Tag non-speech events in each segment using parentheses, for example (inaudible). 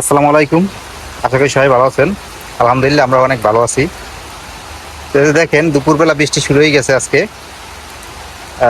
আসসালামু আলাইকুম। আশা করি সবাই ভালো আছেন। আলহামদুলিল্লাহ আমরা অনেক ভালো আছি। দেখেন, দুপুরবেলা বৃষ্টি শুরু হয়ে গেছে আজকে।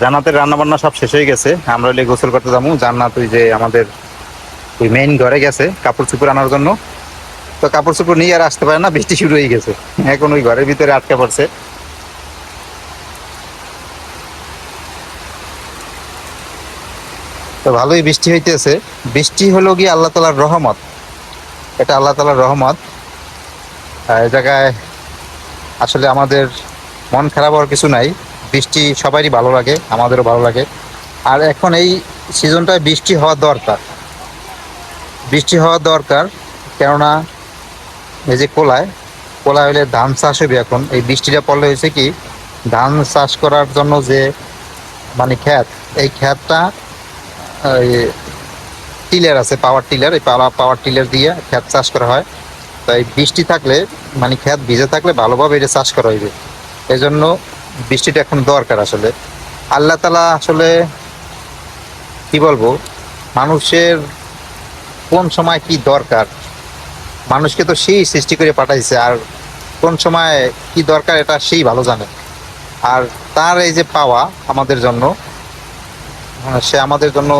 জান্নাতের রান্নাবান্না সব শেষ হয়ে গেছে। আমরা হলে গোসল করতে যাব। জান্নাত ওই যে আমাদের ওই মেইন ঘরে গেছে, কাপড় চুপড় আনার জন্য। তো কাপড় চুপড় নিয়ে আর আসতে পারে না, বৃষ্টি শুরু হয়ে গেছে। এখন ওই ঘরের ভিতরে আটকে পড়ছে। তো ভালোই বৃষ্টি হইতেছে। বৃষ্টি হলো গিয়ে আল্লাহ তালার রহমত। এটা আল্লাহ তালার রহমত। এই জায়গায় আসলে আমাদের মন খারাপ হওয়ার কিছু নাই। বৃষ্টি সবারই ভালো লাগে, আমাদেরও ভালো লাগে। আর এখন এই সিজনটায় বৃষ্টি হওয়া দরকার। বৃষ্টি হওয়া দরকার, কেননা এই যে কোলায় কোলায় হলে ধান চাষ হবে এখন। এই বৃষ্টিটা পড়লে হয়েছে কি, ধান চাষ করার জন্য যে মানে ক্ষেত, এই এই টিলার আছে পাওয়ার টিলার। এই পাওয়ার পাওয়ার টিলার দিয়ে ক্ষেত চাষ করা হয়। তাই বৃষ্টি থাকলে মানে ক্ষেত ভিজে থাকলে ভালোভাবে এটা চাষ করা হইবে। জন্য বৃষ্টিটা এখন দরকার আসলে। আল্লাহ তালা আসলে কি বলব মানুষের কোন সময় কি দরকার? মানুষকে তো সেই সৃষ্টি করে পাঠাইছে আর কোন সময় কি দরকার এটা সেই ভালো জানে। আর তার এই যে পাওয়া আমাদের জন্য হ্যাঁ, সে আমাদের জন্য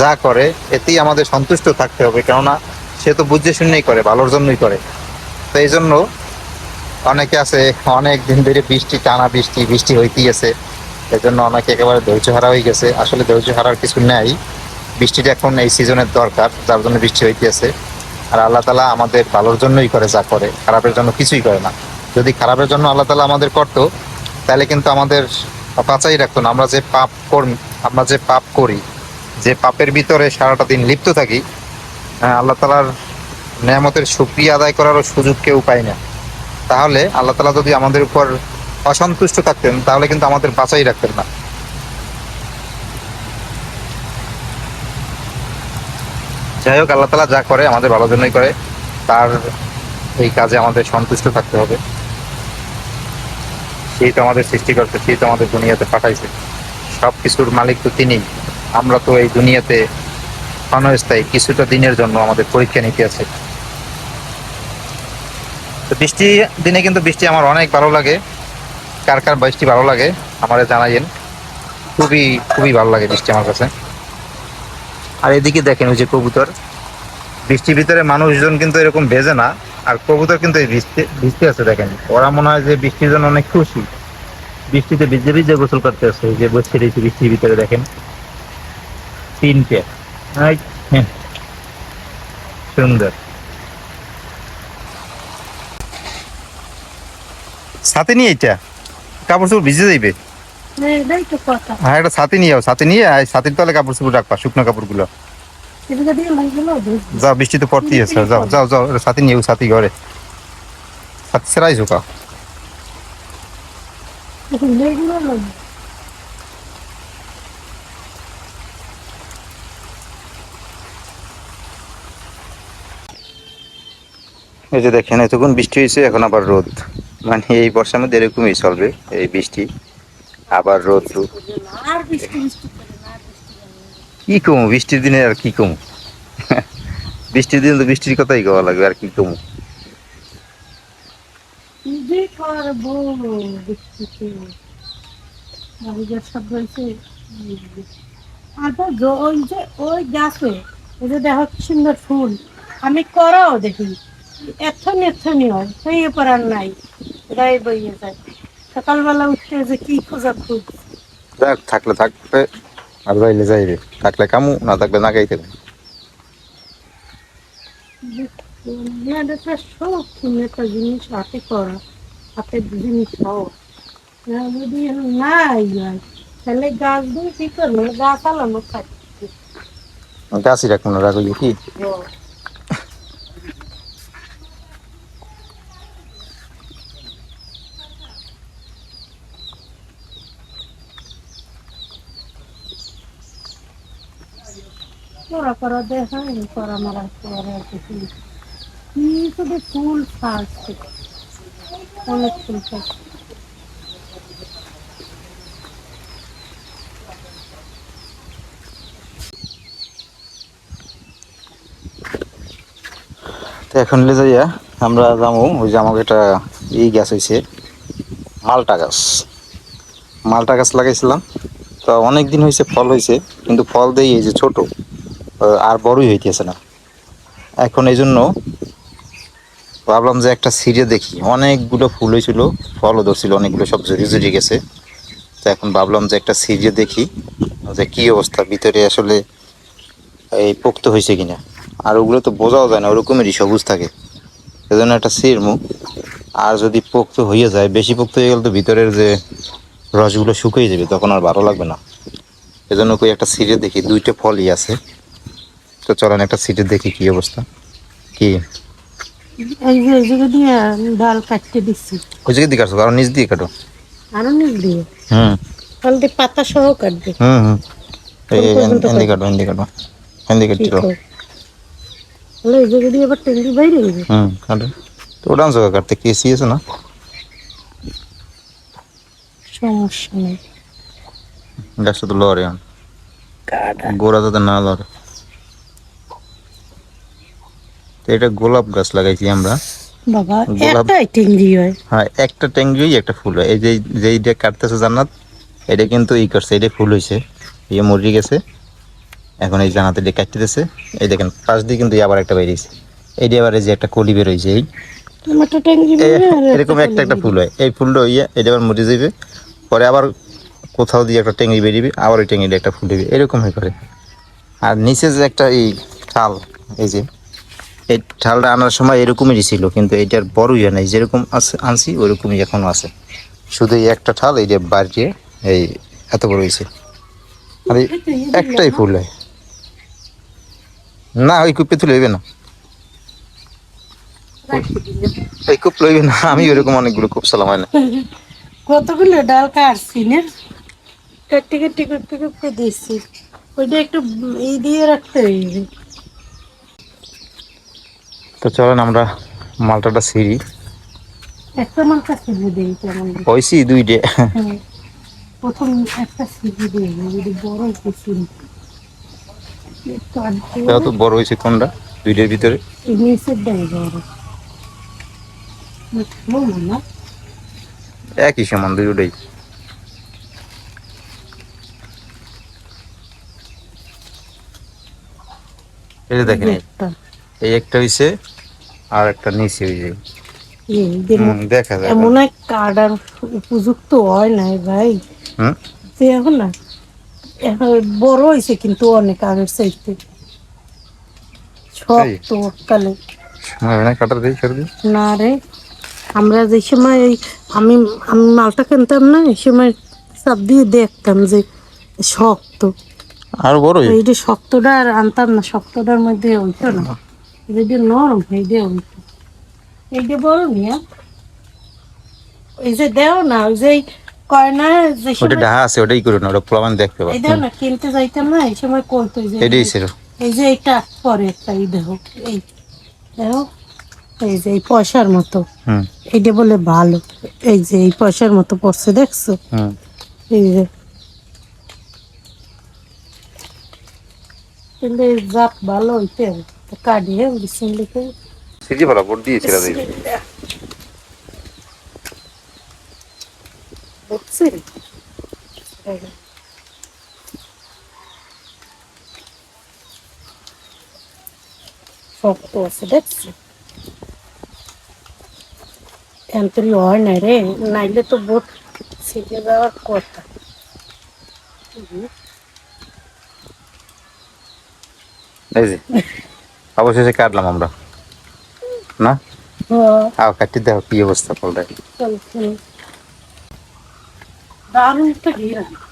যা করে, এতেই আমাদের সন্তুষ্ট থাকতে হবে, কেননা সে তো বুঝে শুনেই করে, ভালোর জন্যই করে। তো এই জন্য অনেকে আছে, অনেক দিন ধরে বৃষ্টি, টানা বৃষ্টি বৃষ্টি হইতেই আছে। এই জন্য অনেকে একেবারে ধৈর্য হারা হয়ে গেছে। আসলে ধৈর্য হারার কিছু নেই। বৃষ্টিটা এখন এই সিজনের দরকার, যার জন্য বৃষ্টি হইতে আছে। আর আল্লাহ তালা আমাদের ভালোর জন্যই করে, যা করে, খারাপের জন্য কিছুই করে না। যদি খারাপের জন্য আল্লাহ তালা আমাদের করতো, তাহলে কিন্তু আমাদের বাঁচাই রাখতো না। আমরা যে পাপ কর্ম, আমরা যে পাপ করি যে পাপের ভিতরে সারাটা দিন লিপ্ত থাকি হ্যাঁ, আল্লাহ তালার নেয়ামতের সুক্রিয়া আদায় করারও সুযোগ কেউ পায় না। তাহলে আল্লাহ তালা যদি আমাদের উপর অসন্তুষ্ট থাকতেন তাহলে কিন্তু আমাদের বাঁচাই রাখতেন না। যাই হোক আল্লাহ তালা যা করে আমাদের ভালোর জন্যই করে তার এই কাজে আমাদের সন্তুষ্ট থাকতে হবে। সেই তো আমাদের সৃষ্টি করতে সেই তো আমাদের দুনিয়াতে পাঠাইছে। সব কিছুর মালিক তো তিনি আমরা তো এই দুনিয়াতে ক্ষণস্থায়ী কিছুটা দিনের জন্য আমাদের পরীক্ষা নিতে আছে। তো বৃষ্টি দিনে কিন্তু বৃষ্টি আমার অনেক ভালো লাগে। কার কার বৃষ্টি ভালো লাগে আমারে জানাইয়েন। খুবই খুবই ভালো লাগে বৃষ্টি আমার কাছে। আর এদিকে দেখেন ওই যে কবুতর। বৃষ্টির ভিতরে মানুষজন কিন্তু এরকম ভেজে না। আর কবুতর কিন্তু এই বৃষ্টি আছে দেখেন। ওরা মনে হয় যে বৃষ্টির জন্য অনেক খুশি। বৃষ্টিতে ভিজে ভিজে গোসল করতে এই যে বসে রয়েছে বৃষ্টির ভিতরে দেখেন। তিনটে। সুন্দর। ছাতি নিয়ে এইটা কাপড় চোপড় ভিজে যাইবে? হ্যাঁ একটা ছাতি নিয়ে যাও ছাতি নিয়ে তলে কাপড় চোপড় রাখবা শুকনো কাপড়গুলো। যাও বৃষ্টি তো পড়তেই আছে যাও যাও যাও এটা ছাতি নিয়ে ছাতি ঘরে। ছাতি সেরাই ঝোঁকা এই যে দেখেন এতক্ষণ বৃষ্টি হয়েছে এখন আবার রোদ। মানে এই বর্ষার মধ্যে এরকমই চলবে এই বৃষ্টি। আবার রোদ। কি কমু বৃষ্টির দিনে আর কি কমু? বৃষ্টির দিনে তো বৃষ্টির কথাই গাওয়া লাগবে আর কি কমু? ওই যে ওই গাছে ওই যে দেখো সুন্দর ফুল। আমি করাও দেখি। এথনি এথনি হয় হয়ে পড়ার নাই গায়ে বইয়ে যায়। সকালবেলা উঠতে যে কি খোঁজা খুঁজ। যাক থাকলে থাকবে আর যাইলে যাইবে থাকলে কামু না থাকলে না গাইতে এটা শখ একটা জিনিস হাতে করা হাতের জিনিস যদি নাই হয় তাহলে গাছ দিয়ে কি করব? গাছ আলানো থাকবে। গাছই রাখব না কি? ফাঁসছে তো এখন লে যাইয়া আমরা যাব ওই যে আমাকে একটা এই গাছ হয়েছে মালটা গাছ। মালটা গাছ লাগাইছিলাম। তো অনেক দিন হয়েছে ফল হয়েছে কিন্তু ফল দেই এই যে ছোট। আর বড়ই হইতেছে না। এখন এই জন্য ভাবলাম যে একটা সিরিয়া দেখি। অনেকগুলো ফুল হয়েছিল ফলও ধরছিল, অনেকগুলো সব জড়িয়ে জড়িয়ে গেছে। তো এখন ভাবলাম যে একটা সিরিয়া দেখি, যে কি অবস্থা, ভিতরে আসলে এই পোক্ত হয়েছে কিনা। আর ওগুলো তো বোঝাও যায় না, ওরকমেরই সবুজ থাকে। সেজন্য একটা সিরমু। আর যদি পোক্ত হয়ে যায়, বেশি পোক্ত হয়ে গেলে তো ভিতরের যে রসগুলো শুকিয়ে যাবে, তখন আর ভালো লাগবে না। এজন্য কই একটা সিটে দেখি, দুইটা ফলই আছে। তো চলেন একটা সিটে দেখি কি অবস্থা। কি? এই যে এই জায়গা দিয়ে ডাল কাটতে দিচ্ছি ওই দিকে কাটছো কারণ নিচ দিয়ে কাটো। আরও নিচ দিয়ে? হুম। হলদি পাতা সহ কাটবে। হুম হুম। এই কাটো কাটো। তাহলে এই দিয়ে আবার বাইরে যাবে? হুম কাটো। তো ওটা আনছো কাটতে কেসি আছে না? সমস্যা নেই। গাছটা তো কাটা। গোড়া যাতে না লড়ে। তো এটা গোলাপ গাছ লাগাইছি আমরা। বাবা একটাই টেঙ্গি হয়। হ্যাঁ একটা একটা ফুল হয়। এই যে যেইটা কাটতেছে জান্নাত এটা কিন্তু ই করছে এটা ফুল হয়েছে ইয়ে মরি গেছে এখন এই জানাতে কাটতেছে। এই দেখেন পাশ দিয়ে কিন্তু আবার একটা বেরিয়েছে। এইটা আবার এই যে একটা কলি এই একটা টেঙ্গি এরকম একটা একটা ফুল হয়। এই ফুলটা ইয়ে এটা আবার মরে যাবে পরে আবার কোথাও দিয়ে একটা টেঙ্গি বেরিয়ে আবার ওই টেঙ্গিটা একটা ফুল দিবে। এরকম হয়ে করে। আর নিচে যে একটা এই ঠাল এই যে এই ঠালটা আনার সময় এরকমই ছিল, কিন্তু এটার বড় ইয়ে নাই। যেরকম আছে, আনছি, ওরকমই এখনও আছে। শুধু এই একটা ঠাল এইটা বাড়িয়ে এই এত বড় হয়েছে। আর একটাই ফুল হয়। না, ওই কুপে তুলে হইবে না। এই কুপ লইবে না, আমি ওইরকম অনেকগুলো কুপ সালাম হয় না। কতগুলো ডাল কাটছি না? কাটতে কাটতে দিচ্ছি ওইটা একটু এই দিয়ে রাখতে হইবে তো চলেন আমরা মালটাটা সিঁড়ি একটা মাল কাছে দিই কেমন হয়েছি দুইটে। হ্যাঁ। প্রথম একটা যদি বড় তাও তো বড় হয়েছে কোনটা? দুইটার ভিতরে? নিচের দেয় বড়। একই সমান দুটোই যে দেখেন। এই- একটা হয়েছে আর একটা নিচে এই দেখা যায় এমন এক উপযুক্ত হয় নাই ভাই। হুম? যে এখন না বড় হয়েছে কিন্তু অনেক আগের চাইতে। শক্ত কালে। না রে আমরা যে সময় আমি আমি মালটা কিনতাম না এই সময় সব দিয়ে দেখতাম যে শক্ত। আর বড় এই যে শক্তটা আর আনতাম না শক্তটার মধ্যে ওইটা না। এই যে নরম এই যে ওইটা এই যে বড় নিয়া এই যে দেও না ওই যে কয় না যে ওটা সময় আছে ওটাই করুন ওটা প্রমাণ দেখতে এই দেও না কিনতে যাইতাম না এই সময় কইতো যে এটাই ছিল। এই যে এটা পরে একটা এই দেখো এই দেখো এই যে এই পয়সার মতো। এইটা বলে ভালো। এই যে এই পয়সার মতো পড়ছে দেখছ? হুম। এই যে। কিন্তু জাত ভালো হইতে হবে। তো কাটিয়ে বিসমিল্লাহ সিজি ভালো বোর্ড দিয়ে ছেড়ে দিই। বুঝছি শক্ত আছে দেখছি। এন্তরি হয় না রে নাইলে তো বোট ছিটে যাওয়ার কথা। এই যে। (laughs) অবশেষে কাটলাম আমরা। না? হ্যাঁ। আও কাটি দেখো কি অবস্থা দারুণ একটা ঘিরা একটা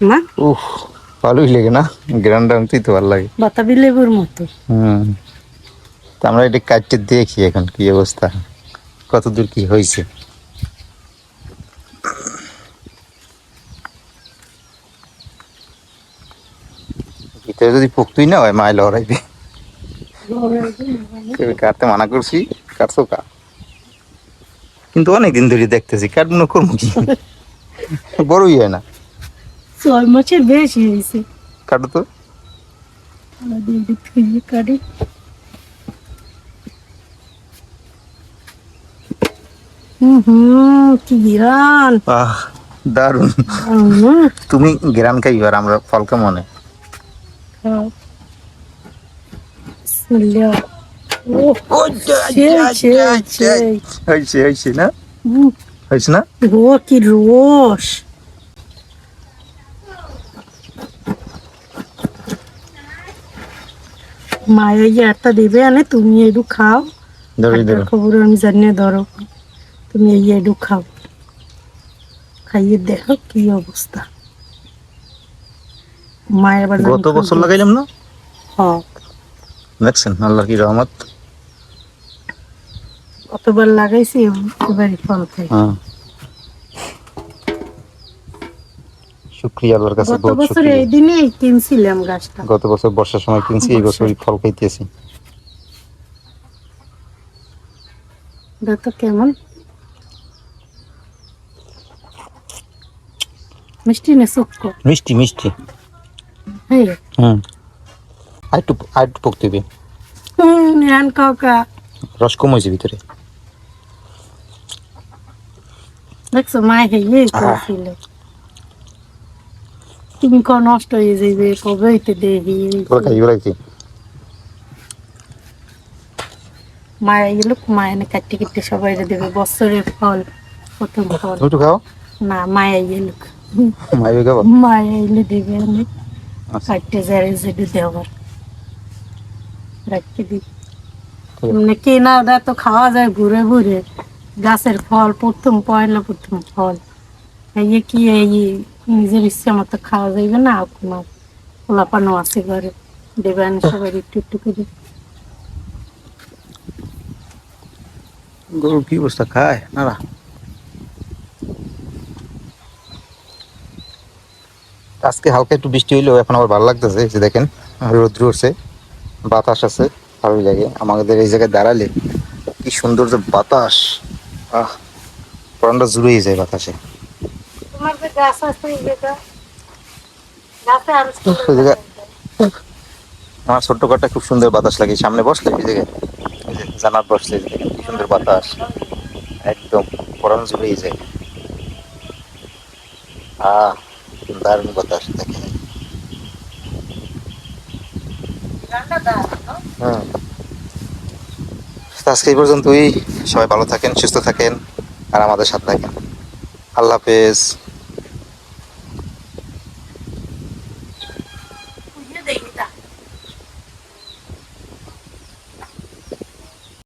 না? উফ ভালোই লাগে না? গ্রান্ড আনতেই তো ভালো লাগে। বাতাবি লেবুর মতো। হুম। তো আমরা এটা কাটতে দেখি এখন কি অবস্থা কত দূর কি হয়েছে। ভিতরে যদি পোক্তই না হয় মাইল হরাইবে কাটতে মানা করছি কাটছো কা? কিন্তু অনেকদিন ধরে দেখতেছি কাটবো না করব কি? বড়ই হয় না। ছয় মাসের বেশি হয়েছে। কাটো তো। কাটি। দারুণ তুমি গ্রাম খাইবার আমরা ফলকা মনে খাও বিসমিল্লাহ ও সেই, সেই, সেই। হয়েছে হয়েছে না হয়েছে না ও কি রস মায়ের যে একটা দেবে আনে তুমি একটু খাও খবর আমি জানিয়ে ধরো। তুমি এই একটু খাও। খাইয়ে দেখো কি অবস্থা। মায়ের বাড়ি গত বছর লাগাইলাম না? হ্যাঁ। দেখছেন আল্লাহ কি রহমত? কতবার লাগাইছি এবারই ফল খাই। হ্যাঁ। শুক্রিয়া আল্লাহর কাছে গত বছর এই দিনেই কিনছিলাম গাছটা। গত বছর বর্ষার সময় কিনছি এই বছর ফল খাইতেছি। দেখো কেমন? মিষ্টি না শুক্কো? মিষ্টি মিষ্টি। হ্যাঁ হুম আর একটু আর একটু পকতে হবে। হুম নিহান কাকা রস কম হয়েছে ভিতরে। দেখছ মায় হেয়ে করছিল। তুমি ক নষ্ট হয়ে কবে হইতে কি এনে কাটতে কেটে সবাই দেবে বছরের ফল প্রথম ফল। খাও। না মায়া খাব। মায়া এলে দেবে আমি আচ্ছা। কাটতে যারে যেতে দেওয়ার রাখতে দিই। মানে কেনা দা তো খাওয়া যায় ঘুরে ঘুরে। গাছের ফল প্রথম পয়লা প্রথম ফল। এই কি এই নিজের ইচ্ছে মতো খাওয়া যাইবে না আপনার পোলাপানো আছে ঘরে। দেবেন সবাই একটু একটু করে। গরু কি অবস্থা? খায়? না না আজকে হালকা একটু বৃষ্টি হইলেও এখন আবার ভালো লাগতেছে যে দেখেন রোদ্র উঠছে বাতাস আছে ভালো লাগে। আমাদের এই জায়গায় দাঁড়ালে কি সুন্দর যে বাতাস। আহ প্রাণটা জুড়েই যায় বাতাসে। আমার ছোট্ট ঘরটা খুব সুন্দর বাতাস লাগে। সামনে বসলে এই জায়গায় জানার বসলে কি সুন্দর বাতাস। একদম পরাণ জুড়েই যায়। আহ দারুণ বাতাস থাকে হুম আজকে এই পর্যন্তই। সবাই ভালো থাকেন সুস্থ থাকেন আর আমাদের সাথে থাকেন। আল্লাহ হাফেজ।